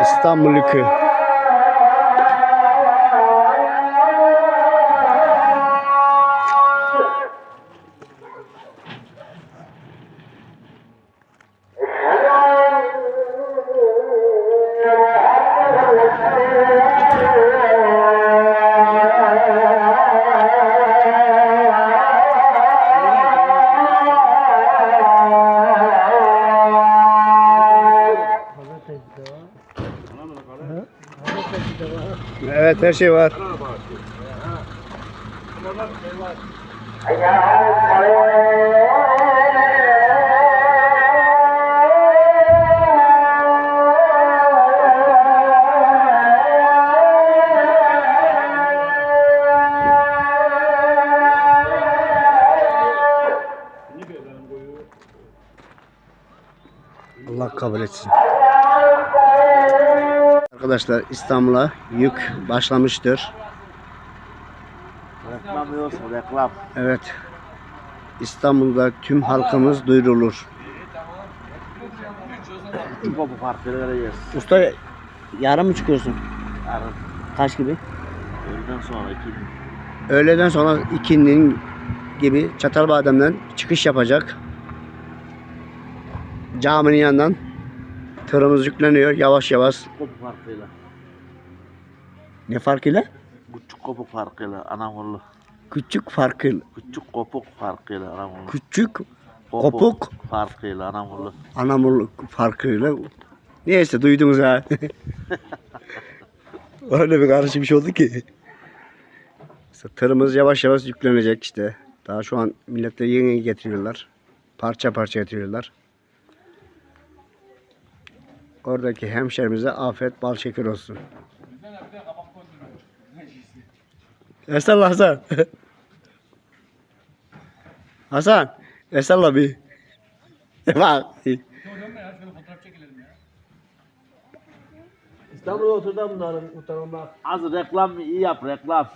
İstanbul yükü. Evet her şey var. Allah kabul etsin. Arkadaşlar İstanbul'a yük başlamıştır. Reklam yoksa reklam. Evet. İstanbul'da tüm halkımız duyurulur. Usta yarın mı çıkıyorsun? Yarın. Kaç gibi? Öğleden sonra iki gün. Öğleden sonra ikindinin gibi Çatalbadem'den çıkış yapacak. Caminin yanından tırımız yükleniyor yavaş yavaş. Kopuk farkıyla. Ne farkıyla? Küçük kopuk farkıyla anamurlu. Küçük farkıyla. Küçük kopuk farkıyla anamurlu. Küçük kopuk farkıyla anamurlu. anamurluk farkıyla. Neyse duydunuz ha. Öyle bir karışım şey oldu ki. İşte tırımız yavaş yavaş yüklenecek işte. Daha şu an milletler yeni getiriyorlar. Parça parça getiriyorlar. Oradaki hemşerimize afiyet bal şeker olsun. Estağfurullah Hasan. Hasan. Estağfurullah bir. Bak. İstanbul'a oturdu bunların utanma. Az reklam iyi yap reklam.